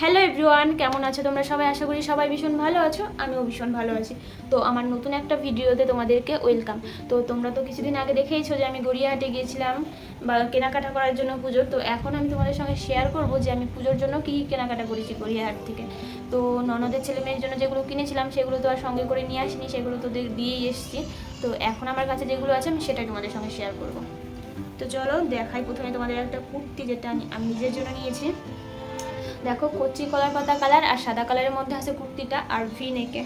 Hello everyone কেমন আছো তোমরা সবাই? আশা করি সবাই ভীষণ ভালো আছো, আমিও ভীষণ ভালো আছি। তো আমার নতুন একটা ভিডিওতে তোমাদেরকে ওয়েলকাম তো তোমরা তো কিছুদিন আগে দেখেইছো যে আমি গড়িয়াহাটে গিয়েছিলাম বা কেনাকাটা করার জন্য পুজোর। তো এখন আমি তোমাদের সঙ্গে শেয়ার করব যে আমি পুজোর জন্য কী কেনাকাটা করেছি গড়িয়াহাট থেকে। তো ননদের ছেলে মেয়ের জন্য যেগুলো কিনেছিলাম সেগুলো তো আর সঙ্গে করে নিয়ে আসিনি, সেগুলো তো দিয়েই এসেছি। তো এখন আমার কাছে যেগুলো আছে আমি সেটাই তোমাদের সঙ্গে শেয়ার করব। তো চলো দেখাই প্রথমে তোমাদের একটা কুর্তি যেটা আমি নিজের জন্য নিয়েছি। দেখো, কচি কলার পাতা কালার আর সাদা কালারের মধ্যে আছে কুর্তিটা আর ভি নেকে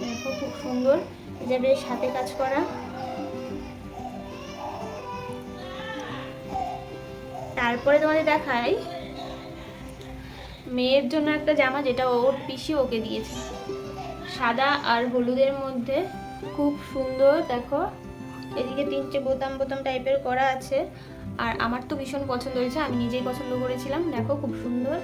দেখো, খুব সুন্দর। যে বেশ হাতে কাজ করা। তারপরে তোমাদের দেখাই, মেয়ের জন্য একটা জামা যেটা ওর পিসি ওকে দিয়েছে। সাদা আর হলুদের মধ্যে। খুব সুন্দর, দেখো। এদিকে তিনটে বোতাম বোতাম টাইপের করা আছে। আর আমার তো ভীষণ পছন্দ হয়েছে, আমি নিজেই পছন্দ করেছিলাম। দেখো, খুব সুন্দর।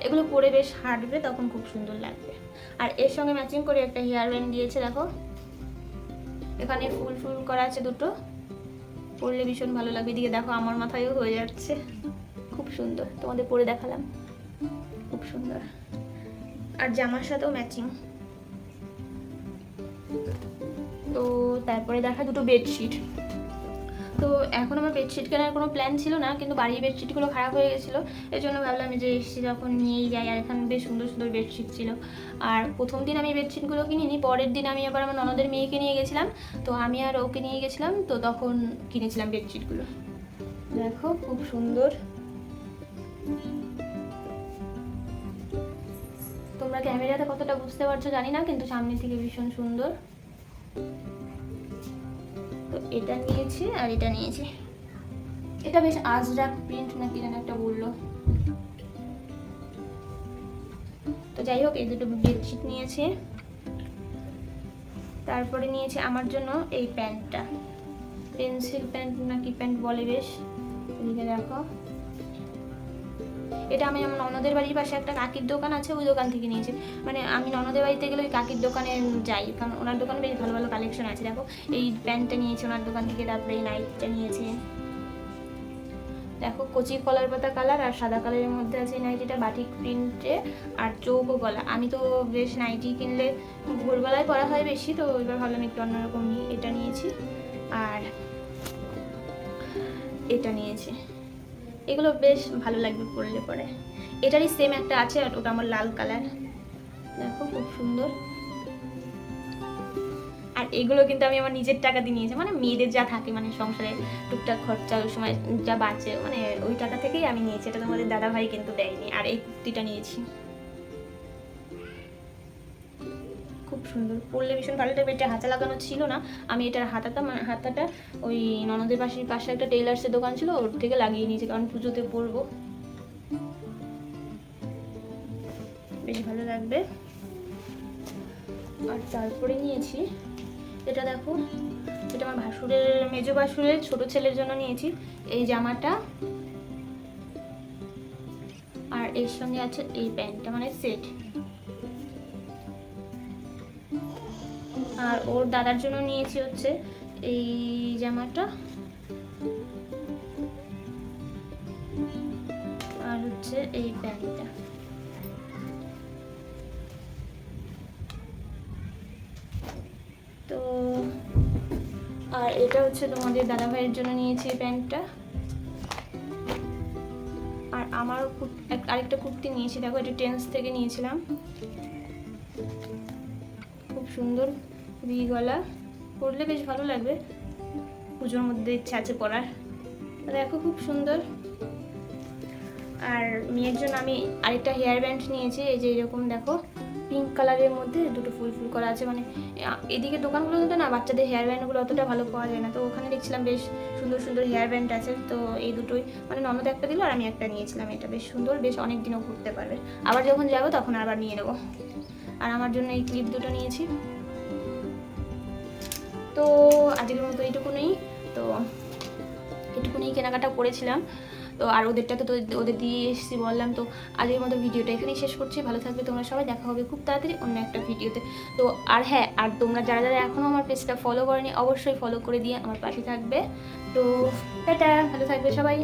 এগুলো পরে বেশ হাঁটবে, তখন খুব সুন্দর লাগবে। আর এর সঙ্গে ম্যাচিং করে একটা হেয়ার ব্যান্ড দিয়েছে, দেখো। এখানে ফুল ফুল করা আছে দুটো। পরলে ভীষণ ভালো লাগবে। এদিকে দেখো, আমার মাথায়ও হয়ে যাচ্ছে। খুব সুন্দর। তোমাদের পরে দেখালাম। খুব সুন্দর। আর জামার সাথেও ম্যাচিং তো তারপরে দেখা দুটো বেডশিট তো এখন আমার বেডশিট কেনার কোনো প্ল্যান ছিল না, কিন্তু বাড়ির বেডশিটগুলো খারাপ হয়ে গেছিল। এই জন্য ভাবলাম যে এসছি যখন নিয়েই যাই, আর এখানে বেশ সুন্দর সুন্দর বেডশিট ছিল। আর প্রথম দিন আমি বেডশিটগুলো কিনিনি, পরের দিন আমি আবার আমার ননদের মেয়েকে নিয়ে গেছিলাম। তো আমি আর ওকে নিয়ে গেছিলাম, তো তখন কিনেছিলাম বেডশিটগুলো দেখো, খুব সুন্দর। তোমরা ক্যামেরাতে কতটা বুঝতে পারছ জানি না, কিন্তু সামনে থেকে ভীষণ সুন্দর। তো এটা নিয়েছি আর এটা নিয়েছি। এটা বেশ আজরাক প্রিন্ট নাকি যেন একটা বলল। তো যাই হোক, এই দুটো বেডশিট নিয়েছি। তারপরে নিয়েছি আমার জন্য এই প্যান্টটা। পেন্সিল প্যান্ট নাকি প্যান্ট বলে বেশ? এদিকে দেখো। এটা আমি আমার ননদের বাড়ির পাশে একটা কাকির দোকান আছে, ওই দোকান থেকে নিয়েছি। মানে আমি ননদের বাড়িতে গেলে ওই কাকির দোকানে যাই, কারণ ওনার দোকানে বেশ ভালো ভালো কালেকশন আছে। দেখো, এই প্যান্টটা নিয়েছি ওনার দোকান থেকে, তারপরে এই নাইটটা নিয়েছি। দেখো, কচি কলার পাতা কালার আর সাদা কালারের মধ্যে আছে এই নাইটিটা বাটিক প্রিন্টে আর চৌকো গলা আমি তো বেশ নাইটি কিনলে ভোরবেলায় পরা হয় বেশি, তো এবার ভাবলাম একটু অন্যরকম নিই এটা নিয়েছি। আর এটা নিয়েছি। এগুলো বেশ ভালো লাগবে পরলে পরে। এটারই সেম একটা আছে, আর ওটা আমার লাল কালার দেখো, খুব সুন্দর। আর এগুলো কিন্তু আমি আমার নিজের টাকা দিয়ে নিয়েছি মানে মেয়েদের যা থাকে মানে সংসারে টুকটাক খরচা, ওই সময় যা বাঁচে মানে ওই টাকা থেকেই আমি নিয়েছি। এটা তোমাদের দাদাভাই কিন্তু দেয়নি, আর এই কুর্তিটা নিয়েছি। খুব সুন্দর। পরলে ভীষণ ভালো লাগবে। এটা হাতা লাগানো ছিল না। আমি এটার হাতাটা হাতাটা ওই ননদের পাশের পাশে একটা টেইলার্সের দোকান ছিল, ওর থেকে লাগিয়ে নিয়েছি, কারণ পুজোতে পরবো। বেশ ভালো লাগবে। আর তারপরে নিয়েছি, এটা দেখো, এটা আমার ভাসুরের, মেজো ভাসুরের, ছোট ছেলের জন্য নিয়েছি। এই জামাটা আর এর সঙ্গে আছে এই প্যান্টটা মানে সেট। আর ওর দাদার জন্য নিয়েছি হচ্ছে এই জামাটা। আর হচ্ছে এই প্যান্টটা। তো, আর এটা হচ্ছে তোমাদের দাদা ভাইয়ের জন্য নিয়েছি এই প্যান্টটা। আর এক- আরেকটা কুর্তি নিয়েছি, দেখো এটা টেন্স থেকে নিয়েছিলাম। খুব সুন্দর। ভি গলা পরলে বেশ ভালো লাগবে। পুজোর মধ্যে ইচ্ছা আছে পরার দেখো খুব সুন্দর। আর মেয়ের জন্য আমি আরেকটা হেয়ার ব্যান্ড নিয়েছি, এই যে এরকম দেখো পিঙ্ক কালারের মধ্যে দুটো ফুল ফুল করা আছে। মানে এদিকে দোকানগুলোতে না, বাচ্চাদের হেয়ার ব্যান্ডগুলো অতটা ভালো পাওয়া যায় না। তো ওখানে দেখছিলাম বেশ সুন্দর সুন্দর হেয়ার ব্যান্ড আছে। তো এই দুটোই মানে ননদ একটা দিল আর আমি একটা নিয়েছিলাম। এটা বেশ সুন্দর, বেশ অনেক দিনও ঘুরতে পারবে। আবার যখন যাব তখন আবার নিয়ে নেব। আর আমার জন্য এই ক্লিপ দুটো নিয়েছি। তো আজকের মতো এইটুকুনই। তো এটুকুনি কেনাকাটা করেছিলাম। তো আর ওদেরটা তো ওদের দিয়ে এসেছি বললাম। তো আজকের মতো ভিডিওটা এখানেই শেষ করছি। ভালো থাকবে তোমরা সবাই। দেখা হবে খুব তাড়াতাড়ি অন্য একটা ভিডিওতে। তো আর হ্যাঁ আর তোমরা যারা যারা এখনও আমার পেজটা ফলো করেনি, অবশ্যই ফলো করে দিয়ে আমার পাশে থাকবে। তো টাটা, ভালো থাকবে সবাই।